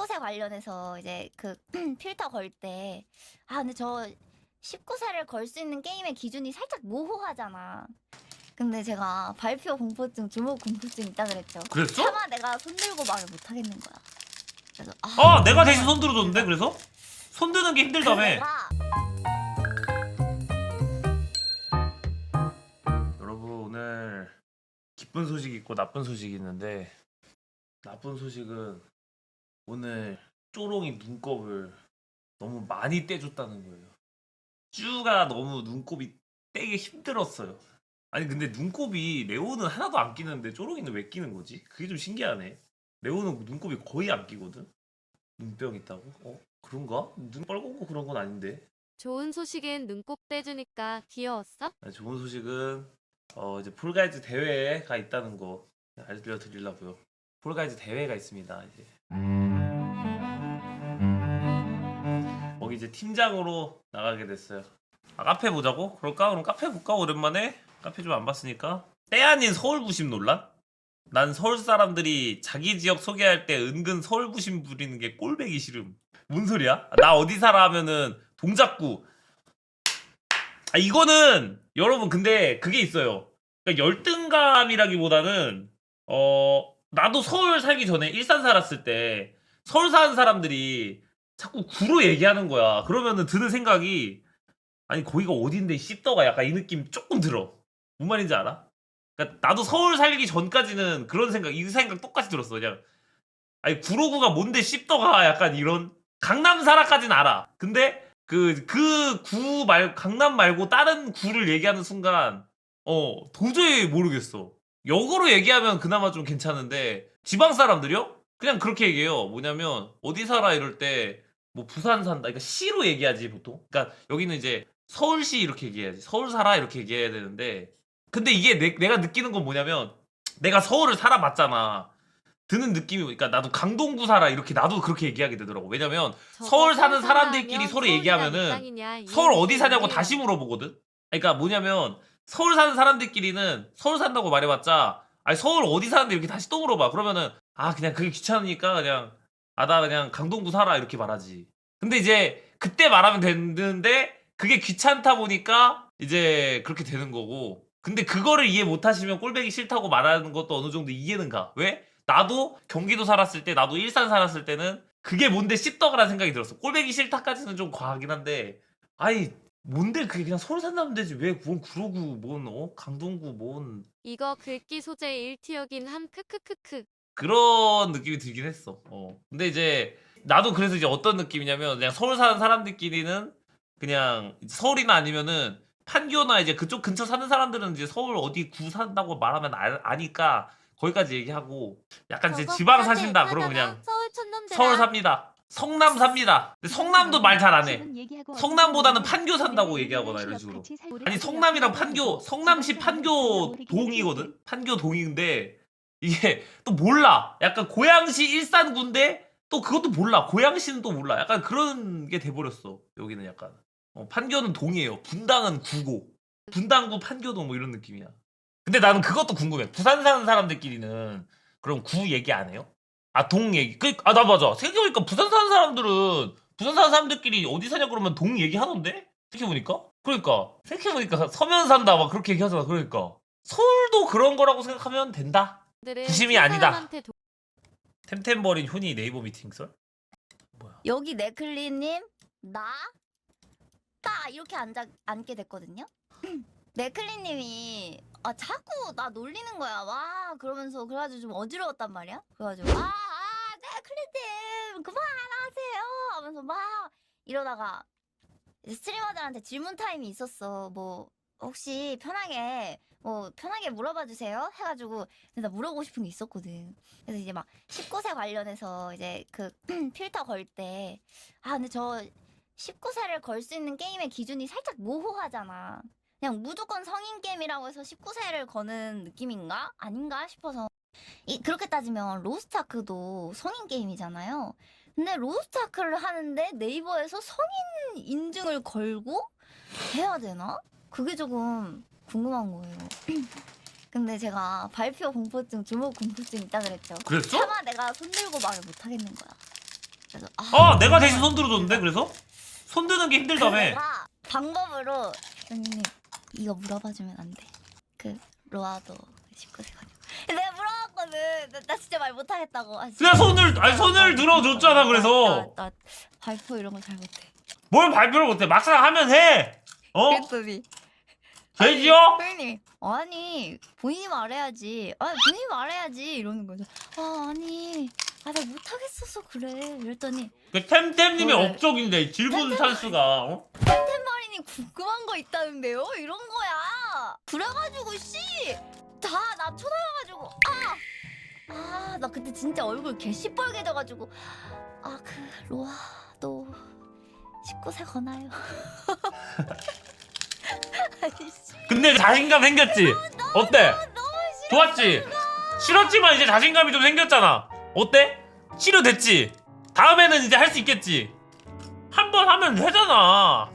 19세 관련해서 이제 그 필터 걸 때 아 근데 저 19세를 걸 수 있는 게임의 기준이 살짝 모호하잖아. 근데 제가 발표 공포증, 주목 공포증 있다 그랬죠. 그랬어? 차마 내가 손 들고 말을 못 하겠는 거야. 그래서 아, 아 내가 대신 손 들어줬는데 그래서? 손 드는 게 힘들다며 내가 여러분 오늘 기쁜 소식이 있고 나쁜 소식이 있는데 나쁜 소식은 오늘 쪼롱이 눈곱을 너무 많이 떼줬다는 거예요. 쭈가 너무 눈곱이 떼기 힘들었어요. 아니 근데 눈곱이 레오는 하나도 안 끼는데 쪼롱이는 왜 끼는 거지? 그게 좀 신기하네. 레오는 눈곱이 거의 안 끼거든. 눈병 있다고? 어 그런가? 눈 빨갛고 그런 건 아닌데. 좋은 소식엔 눈곱 떼주니까 귀여웠어? 네, 좋은 소식은 어 이제 폴가이즈 대회가 있다는 거 알려드리려고요. 폴가이즈 대회가 있습니다. 이제 거 이제 팀장으로 나가게 됐어요. 아, 카페 보자고? 그럴까? 그럼 카페 볼까? 오랜만에 카페 좀 안 봤으니까. 때 아닌 서울 부심 논란? 난 서울 사람들이 자기 지역 소개할 때 은근 서울 부심 부리는 게 꼴배기 싫음. 뭔 소리야? 나 어디 살아 하면은 동작구 아 이거는 여러분 근데 그게 있어요. 그러니까 열등감이라기보다는 어 나도 서울 살기 전에 일산 살았을 때 서울 사는 사람들이 자꾸 구로 얘기하는 거야. 그러면은 드는 생각이 아니 거기가 어딘데 씹더가 약간 이 느낌 조금 들어. 뭔 말인지 알아? 그러니까 나도 서울 살기 전까지는 그런 생각 이 생각 똑같이 들었어. 그냥 아니 구로구가 뭔데 씹더가 약간 이런 강남 살아까지는 알아. 근데 그 그 구 말 강남 말고 다른 구를 얘기하는 순간 어 도저히 모르겠어. 역으로 얘기하면 그나마 좀 괜찮은데 지방 사람들이요? 그냥 그렇게 얘기해요. 뭐냐면 어디 살아 이럴 때 뭐 부산 산다. 그러니까 시로 얘기하지 보통. 그러니까 여기는 이제 서울시 이렇게 얘기해야지. 서울 살아 이렇게 얘기해야 되는데 근데 이게 내, 내가 느끼는 건 뭐냐면 내가 서울을 살아봤잖아. 드는 느낌이 그러니까 나도 강동구 살아 이렇게 나도 그렇게 얘기하게 되더라고. 왜냐면 서울 사는 사람들끼리 서로 얘기하면은 서울 어디 사냐고 다시 물어보거든. 그러니까 뭐냐면 서울 사는 사람들끼리는 서울 산다고 말해봤자 아니 서울 어디 사는데 이렇게 다시 또 물어봐. 그러면은 아 그냥 그게 귀찮으니까 그냥 아 나 그냥 강동구 살아 이렇게 말하지. 근데 이제 그때 말하면 되는데 그게 귀찮다 보니까 이제 그렇게 되는 거고. 근데 그거를 이해 못 하시면 꼴배기 싫다고 말하는 것도 어느 정도 이해는 가. 왜? 나도 경기도 살았을 때, 나도 일산 살았을 때는 그게 뭔데 씹덕이라는 생각이 들었어. 꼴배기 싫다까지는 좀 과하긴 한데, 아이, 뭔데 그게 그냥 서울 산다면 되지. 왜, 뭔 구로구, 뭔, 어? 강동구, 뭔. 이거 글귀 소재 1티어긴 함 크크크크 그런 느낌이 들긴 했어. 어. 근데 이제, 나도 그래서 이제 어떤 느낌이냐면, 그냥 서울 사는 사람들끼리는 그냥 서울이나 아니면은 판교나 이제 그쪽 근처 사는 사람들은 이제 서울 어디 구 산다고 말하면 아, 아니까 거기까지 얘기하고 약간 이제 지방 사신다 그러면 그냥 서울 촌놈들아 서울 삽니다. 성남 삽니다. 근데 성남도 말 잘 안 해. 성남보다는 판교 산다고 얘기하거나 이런 식으로. 아니 성남이랑 판교, 성남시 판교 동이거든. 판교 동인데 이게 또 몰라. 약간 고양시 일산구인데 또 그것도 몰라. 고양시는 또 몰라. 약간 그런 게 돼버렸어. 여기는 약간. 어, 판교는 동이에요. 분당은 구고. 분당구 판교동 뭐 이런 느낌이야. 근데 나는 그것도 궁금해. 부산 사는 사람들끼리는 그럼 구 얘기 안 해요? 아, 동 얘기. 그, 아, 나 맞아. 생각해보니까 부산 사는 사람들은 부산 사는 사람들끼리 어디 사냐 그러면 동 얘기 하던데? 생각해보니까? 그러니까. 생각해보니까 서면 산다 막 그렇게 얘기하잖아. 그러니까. 서울도 그런 거라고 생각하면 된다. 부심이 큰 아니다. 템템버린 효니 네이버 미팅설? 뭐야? 여기 네클리님 나딱 이렇게 앉아 앉게 됐거든요. 네클리님이 아 자꾸 나 놀리는 거야. 와 그러면서 그래가지고 좀 어지러웠단 말이야. 그래가지고 아, 아 네클리님 그만하세요 하면서 막 이러다가 스트리머들한테 질문 타임이 있었어. 뭐 혹시 편하게 뭐 편하게 물어봐 주세요 해가지고 나 물어보고 싶은 게 있었거든. 그래서 이제 막 19세 관련해서 이제 그 필터 걸 때 아 근데 저 19세를 걸 수 있는 게임의 기준이 살짝 모호하잖아. 그냥 무조건 성인 게임이라고 해서 19세를 거는 느낌인가? 아닌가 싶어서 이, 그렇게 따지면 로스타크도 성인 게임이잖아요. 근데 로스타크를 하는데 네이버에서 성인 인증을 걸고 해야 되나? 그게 조금 궁금한 거예요. 근데 제가 발표 공포증, 주목 공포증 있다 그랬죠. 그랬어? 차마 내가 손 들고 말을 못 하겠는 거야. 그래서 아, 어 내가 대신 손 들어줬는데 그래서 손 드는 게 힘들다며 내가 방법으로 선생님 이거 물어봐주면 안 돼. 그 로아도 19세가지고 내가 물어봤거든. 나, 나 진짜 말 못하겠다고. 아, 진짜. 그냥 손을 아니 손을 들어줬잖아 그래서 나, 나 발표 이런 거 잘 못해. 뭘 발표를 못해 막상 하면 해 어? 그랬더니 되지요? 선생님 아니 본인이 말해야지. 아니 본인이 말해야지 이러는 거죠. 아 아니 아 나 못하겠어서 그래. 이랬더니 그 템템님의 왜? 업적인데 질문 찬스가 어? 템템마린이 궁금한 거 있다는데요? 이런 거야. 그래가지고 씨. 다나 쳐다봐가지고 아! 아, 나 그때 진짜 얼굴 개 시뻘게 져가지고 아, 그 로아 너 19세 거나요? 아니 씨. 근데 자신감 생겼지? 어때? 좋았지? 싫었지만 이제 자신감이 좀 생겼잖아 어때? 치료됐지? 다음에는 이제 할 수 있겠지? 한 번 하면 되잖아